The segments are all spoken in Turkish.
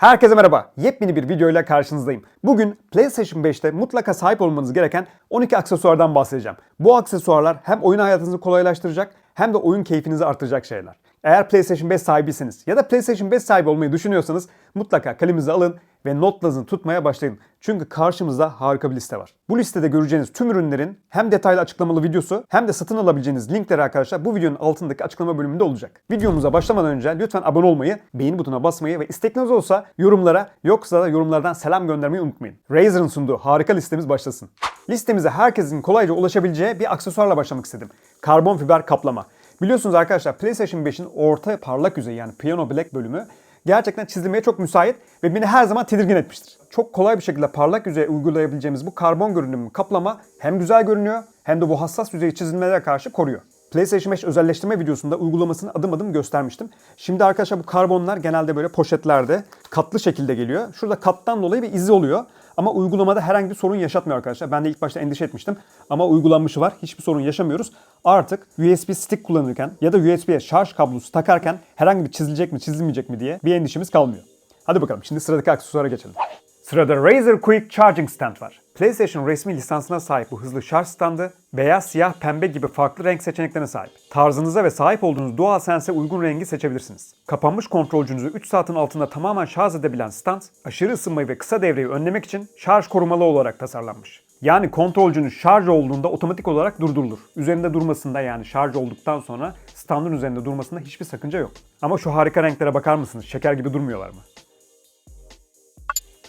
Herkese merhaba. Yepyeni bir videoyla karşınızdayım. Bugün PlayStation 5'te mutlaka sahip olmanız gereken 12 aksesuardan bahsedeceğim. Bu aksesuarlar hem oyun hayatınızı kolaylaştıracak hem de oyun keyfinizi artıracak şeyler. Eğer PlayStation 5 sahibiyseniz ya da PlayStation 5 sahibi olmayı düşünüyorsanız mutlaka kalemizi alın ve notlarınızı tutmaya başlayın. Çünkü karşımızda harika bir liste var. Bu listede göreceğiniz tüm ürünlerin hem detaylı açıklamalı videosu hem de satın alabileceğiniz linkleri arkadaşlar bu videonun altındaki açıklama bölümünde olacak. Videomuza başlamadan önce lütfen abone olmayı, beğeni butonuna basmayı ve istekleriniz olsa yorumlara yoksa da yorumlardan selam göndermeyi unutmayın. Razer'ın sunduğu harika listemiz başlasın. Listemize herkesin kolayca ulaşabileceği bir aksesuarla başlamak istedim. Karbon fiber kaplama. Biliyorsunuz arkadaşlar PlayStation 5'in orta parlak yüzeyi yani Piano Black bölümü gerçekten çizilmeye çok müsait ve beni her zaman tedirgin etmiştir. Çok kolay bir şekilde parlak yüzeye uygulayabileceğimiz bu karbon görünümlü kaplama hem güzel görünüyor hem de bu hassas yüzeyi çizilmelere karşı koruyor. PlayStation 5 özelleştirme videosunda uygulamasını adım adım göstermiştim. Şimdi arkadaşlar bu karbonlar genelde böyle poşetlerde katlı şekilde geliyor. Şurada kattan dolayı bir izi oluyor. Ama uygulamada herhangi bir sorun yaşatmıyor arkadaşlar. Ben de ilk başta endişe etmiştim. Ama uygulanmışı var. Hiçbir sorun yaşamıyoruz. Artık USB stick kullanırken ya da USB'ye şarj kablosu takarken herhangi bir çizilecek mi çizilmeyecek mi diye bir endişemiz kalmıyor. Hadi bakalım şimdi sıradaki aksesuara geçelim. Sırada Razer Quick Charging Stand var. PlayStation resmi lisansına sahip bu hızlı şarj standı beyaz, siyah, pembe gibi farklı renk seçeneklerine sahip. Tarzınıza ve sahip olduğunuz DualSense'e uygun rengi seçebilirsiniz. Kapanmış kontrolcünüzü 3 saatin altında tamamen şarj edebilen stand, aşırı ısınmayı ve kısa devreyi önlemek için şarj korumalı olarak tasarlanmış. Yani kontrolcünüz şarj olduğunda otomatik olarak durdurulur. Üzerinde durmasında yani şarj olduktan sonra standın üzerinde durmasında hiçbir sakınca yok. Ama şu harika renklere bakar mısınız? Şeker gibi durmuyorlar mı?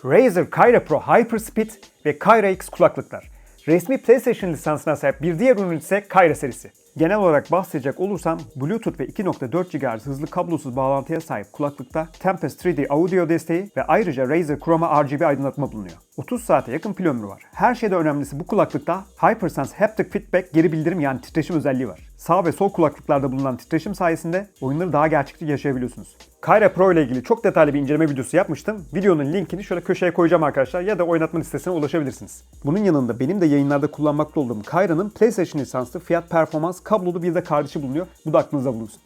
Razer Kyra Pro Hyperspeed ve Kyra X kulaklıklar. Resmi PlayStation lisansına sahip bir diğer ürün ise Kyra serisi. Genel olarak bahsedecek olursam Bluetooth ve 2.4 GHz hızlı kablosuz bağlantıya sahip kulaklıkta Tempest 3D audio desteği ve ayrıca Razer Chroma RGB aydınlatma bulunuyor. 30 saate yakın pil ömrü var. Her şeyde önemlisi bu kulaklıkta Hypersense Haptic Feedback geri bildirim yani titreşim özelliği var. Sağ ve sol kulaklıklarda bulunan titreşim sayesinde oyunları daha gerçekçi yaşayabiliyorsunuz. Kyra Pro ile ilgili çok detaylı bir inceleme videosu yapmıştım. Videonun linkini şöyle köşeye koyacağım arkadaşlar ya da oynatma listesine ulaşabilirsiniz. Bunun yanında benim de yayınlarda kullanmakta olduğum Kyra'nın PlayStation lisanslı fiyat performans kablolu bir de kardeşi bulunuyor. Bu da aklınızda bulunsun.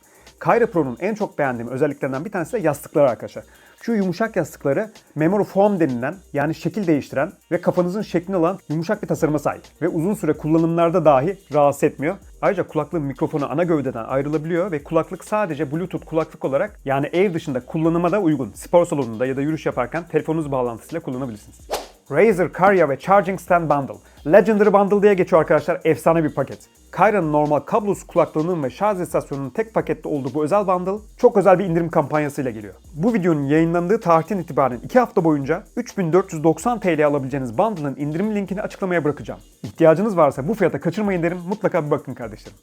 Kyra Pro'nun en çok beğendiğim özelliklerinden bir tanesi de yastıkları arkadaşlar. Şu yumuşak yastıkları memory foam denilen yani şekil değiştiren ve kafanızın şeklini alan yumuşak bir tasarıma sahip. Ve uzun süre kullanımlarda dahi rahatsız etmiyor. Ayrıca kulaklığın mikrofonu ana gövdeden ayrılabiliyor ve kulaklık sadece Bluetooth kulaklık olarak yani ev dışında kullanıma da uygun. Spor salonunda ya da yürüyüş yaparken telefonunuz bağlantısıyla kullanabilirsiniz. Razer Karya ve Charging Stand Bundle. Legendary Bundle diye geçiyor arkadaşlar. Efsane bir paket. Kyra'nın normal kablosuz kulaklığının ve şarj istasyonunun tek pakette olduğu bu özel bundle çok özel bir indirim kampanyasıyla geliyor. Bu videonun yayınlandığı tarihten itibaren 2 hafta boyunca 3490 TL alabileceğiniz bundle'ın indirim linkini açıklamaya bırakacağım. İhtiyacınız varsa bu fiyata kaçırmayın derim. Mutlaka bir bakın kardeşlerim.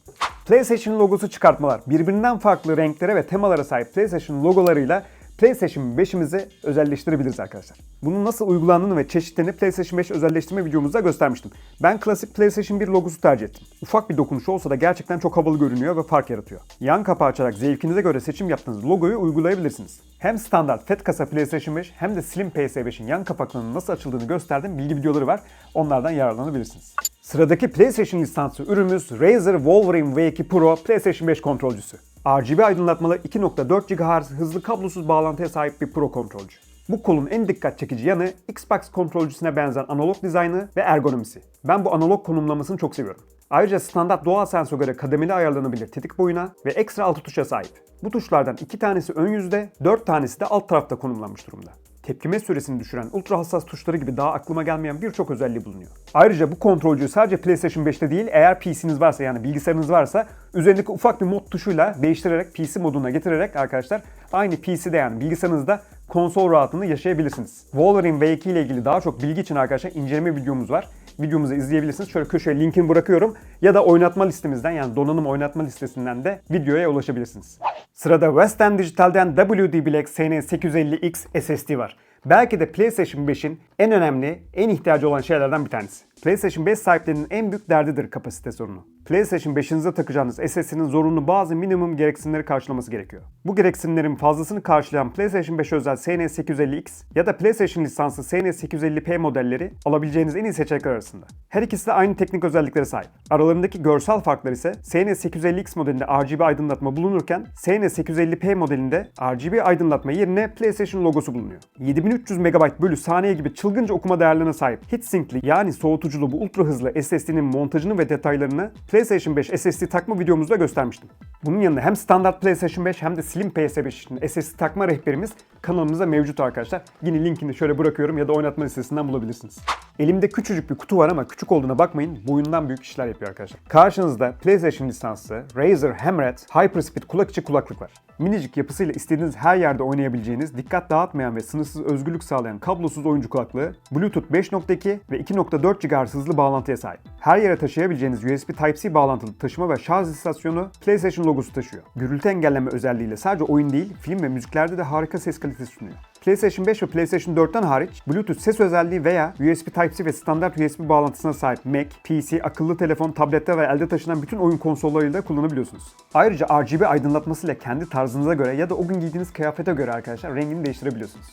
PlayStation logosu çıkartmalar. Birbirinden farklı renklere ve temalara sahip PlayStation logolarıyla PlayStation 5'imizi özelleştirebiliriz arkadaşlar. Bunun nasıl uygulandığını ve çeşitlerini PlayStation 5 özelleştirme videomuzda göstermiştim. Ben klasik PlayStation 1 logosu tercih ettim. Ufak bir dokunuş olsa da gerçekten çok havalı görünüyor ve fark yaratıyor. Yan kapağı açarak zevkinize göre seçim yaptığınız logoyu uygulayabilirsiniz. Hem standart FAT kasa PlayStation 5 hem de Slim PS5'in yan kapaklarının nasıl açıldığını gösterdiğim bilgi videoları var. Onlardan yararlanabilirsiniz. Sıradaki PlayStation lisanslı ürünümüz Razer Wolverine V2 Pro PlayStation 5 kontrolcüsü. RGB aydınlatmalı 2.4 GHz hızlı kablosuz bağlantıya sahip bir Pro kontrolcü. Bu kolun en dikkat çekici yanı Xbox kontrolcüsüne benzer analog dizaynı ve ergonomisi. Ben bu analog konumlamasını çok seviyorum. Ayrıca standart DualSense'e göre kademeli ayarlanabilir tetik boyuna ve ekstra altı tuşa sahip. Bu tuşlardan iki tanesi ön yüzde, dört tanesi de alt tarafta konumlanmış durumda tepkime süresini düşüren ultra hassas tuşları gibi daha aklıma gelmeyen birçok özelliği bulunuyor. Ayrıca bu kontrolcüyü sadece PlayStation 5'te değil eğer PC'niz varsa yani bilgisayarınız varsa üzerindeki ufak bir mod tuşuyla değiştirerek PC moduna getirerek arkadaşlar aynı PC'de yani bilgisayarınızda konsol rahatlığını yaşayabilirsiniz. Wolverine V2 ile ilgili daha çok bilgi için arkadaşlar inceleme videomuz var. Videomuzu izleyebilirsiniz. Şöyle köşeye linkini bırakıyorum. Ya da oynatma listemizden yani donanım oynatma listesinden de videoya ulaşabilirsiniz. Sırada Western Digital'den WD Black SN850X SSD var. Belki de PlayStation 5'in en önemli, en ihtiyacı olan şeylerden bir tanesi. PlayStation 5 sahiplerinin en büyük derdidir kapasite sorunu. PlayStation 5'inize takacağınız SSD'nin zorunlu bazı minimum gereksinimleri karşılaması gerekiyor. Bu gereksinimlerin fazlasını karşılayan PlayStation 5 özel SN850X ya da PlayStation lisanslı SN850P modelleri alabileceğiniz en iyi seçenekler arasında. Her ikisi de aynı teknik özelliklere sahip. Aralarındaki görsel farklar ise SN850X modelinde RGB aydınlatma bulunurken SN850P modelinde RGB aydınlatma yerine PlayStation logosu bulunuyor. 7300 MB bölü saniye gibi çılgınca okuma değerlerine sahip heatsinkli yani soğutuculu bu ultra hızlı SSD'nin montajını ve detaylarını PlayStation 5 SSD takma videomuzda göstermiştim. Bunun yanında hem standart PlayStation 5 hem de Slim PS5 için SSD takma rehberimiz kanalımızda mevcut arkadaşlar. Yine linkini şöyle bırakıyorum ya da oynatma listesinden bulabilirsiniz. Elimde küçücük bir kutu var ama küçük olduğuna bakmayın boyundan büyük işler yapıyor arkadaşlar. Karşınızda PlayStation lisanslı Razer Hammerhead Hyperspeed kulak içi kulaklık var. Minicik yapısıyla istediğiniz her yerde oynayabileceğiniz, dikkat dağıtmayan ve sınırsız özgürlük sağlayan kablosuz oyuncu kulaklığı, Bluetooth 5.2 ve 2.4 GHz hızlı bağlantıya sahip. Her yere taşıyabileceğiniz USB Type-C bağlantılı taşıma ve şarj istasyonu PlayStation logosu taşıyor. Gürültü engelleme özelliğiyle sadece oyun değil, film ve müziklerde de harika ses kalitesi sunuyor. PlayStation 5 ve PlayStation 4'ten hariç Bluetooth ses özelliği veya USB Type-C ve standart USB bağlantısına sahip Mac, PC, akıllı telefon, tablette ve elde taşınan bütün oyun konsollarıyla kullanabiliyorsunuz. Ayrıca RGB aydınlatmasıyla kendi tarzınıza göre ya da o gün giydiğiniz kıyafete göre arkadaşlar rengini değiştirebiliyorsunuz.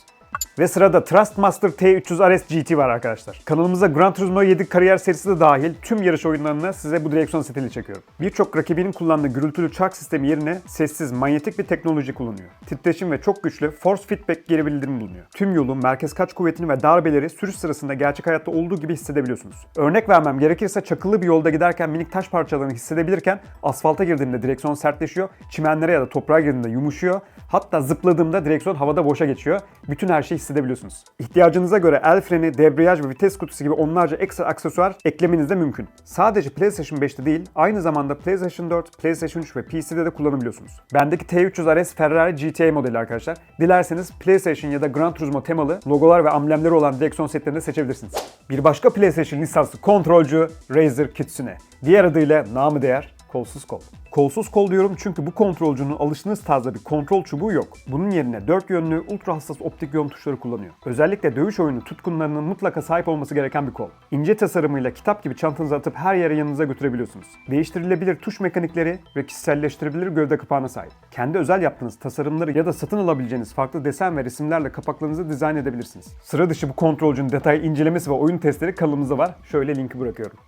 Ve sırada Trustmaster T300 RS GT var arkadaşlar. Kanalımıza Gran Turismo 7 kariyer serisi de dahil tüm yarış oyunlarını size bu direksiyon setiyle çekiyorum. Birçok rakibinin kullandığı gürültülü çark sistemi yerine sessiz, manyetik bir teknoloji kullanıyor. Titreşim ve çok güçlü force feedback geri bildirim bulunuyor. Tüm yolu, merkez kaç kuvvetini ve darbeleri sürüş sırasında gerçek hayatta olduğu gibi hissedebiliyorsunuz. Örnek vermem gerekirse çakıllı bir yolda giderken minik taş parçalarını hissedebilirken asfalta girdiğimde direksiyon sertleşiyor, çimenlere ya da toprağa girdiğinde yumuşuyor, hatta zıpladığımda direksiyon havada boşa geçiyor. Bütün her şeyi hissedebiliyorsunuz. İhtiyacınıza göre el freni, debriyaj ve vites kutusu gibi onlarca ekstra aksesuar eklemeniz de mümkün. Sadece PlayStation 5'te değil, aynı zamanda PlayStation 4, PlayStation 3 ve PC'de de kullanabiliyorsunuz. Bendeki T300 RS Ferrari GTA modeli arkadaşlar. Dilerseniz PlayStation ya da Gran Turismo temalı logolar ve amblemleri olan direksiyon setlerini de seçebilirsiniz. Bir başka PlayStation lisanslı kontrolcü Razer Kitsune. Diğer adıyla namı değer kolsuz kol. Kolsuz kol diyorum çünkü bu kontrolcünün alıştığınız tarzda bir kontrol çubuğu yok. Bunun yerine 4 yönlü ultra hassas optik yön tuşları kullanıyor. Özellikle dövüş oyunu tutkunlarının mutlaka sahip olması gereken bir kol. İnce tasarımıyla kitap gibi çantanıza atıp her yere yanınıza götürebiliyorsunuz. Değiştirilebilir tuş mekanikleri ve kişiselleştirebilir gövde kapağına sahip. Kendi özel yaptığınız tasarımları ya da satın alabileceğiniz farklı desen ve resimlerle kapaklarınızı dizayn edebilirsiniz. Sıra dışı bu kontrolcünün detay incelemesi ve oyun testleri kanalımızda var. Şöyle linki bırakıyorum.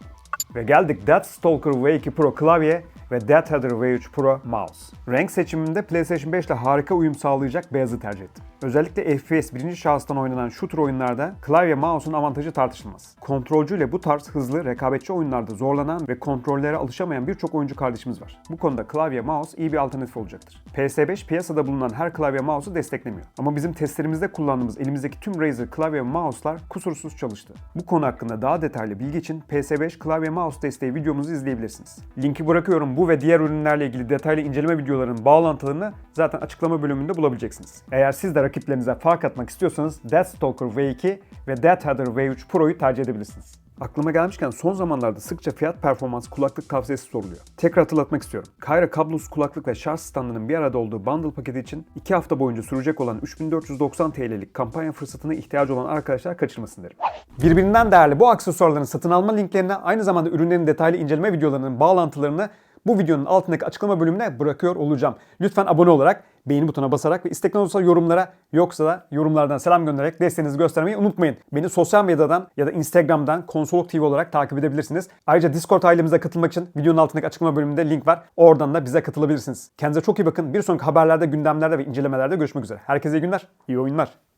Ve geldik Deathstalker V2 Pro klavye ve Death Header V3 Pro mouse. Renk seçiminde PlayStation 5 ile harika uyum sağlayacak beyazı tercih ettim. Özellikle FPS birinci şahıstan oynanan shooter oyunlarda klavye mouse'un avantajı tartışılmaz. Kontrolcüyle bu tarz hızlı, rekabetçi oyunlarda zorlanan ve kontrollere alışamayan birçok oyuncu kardeşimiz var. Bu konuda klavye mouse iyi bir alternatif olacaktır. PS5 piyasada bulunan her klavye mouse'u desteklemiyor. Ama bizim testlerimizde kullandığımız elimizdeki tüm Razer klavye mouse'lar kusursuz çalıştı. Bu konu hakkında daha detaylı bilgi için PS5 klavye mouse desteği videomuzu izleyebilirsiniz. Linki bırakıyorum bu ve diğer ürünlerle ilgili detaylı inceleme videolarının bağlantılarını zaten açıklama bölümünde bulabileceksiniz. Eğer siz de rakiplerinize fark atmak istiyorsanız Deathstalker V2 ve Death Header V3 Pro'yu tercih edebilirsiniz. Aklıma gelmişken son zamanlarda sıkça fiyat performans kulaklık tavsiyesi soruluyor. Tekrar hatırlatmak istiyorum. Kayra kablosuz kulaklık ve şarj standının bir arada olduğu bundle paketi için 2 hafta boyunca sürecek olan 3490 TL'lik kampanya fırsatına ihtiyacı olan arkadaşlar kaçırmasın derim. Birbirinden değerli bu aksesuarların satın alma linklerine aynı zamanda ürünlerin detaylı inceleme videolarının bağlantılarını bu videonun altındaki açıklama bölümüne bırakıyor olacağım. Lütfen abone olarak, beğeni butonuna basarak ve istekli olursa yorumlara yoksa da yorumlardan selam göndererek desteğinizi göstermeyi unutmayın. Beni sosyal medyadan ya da Instagram'dan Konsolok TV olarak takip edebilirsiniz. Ayrıca Discord ailemize katılmak için videonun altındaki açıklama bölümünde link var. Oradan da bize katılabilirsiniz. Kendinize çok iyi bakın. Bir sonraki haberlerde, gündemlerde ve incelemelerde görüşmek üzere. Herkese iyi günler, iyi oyunlar.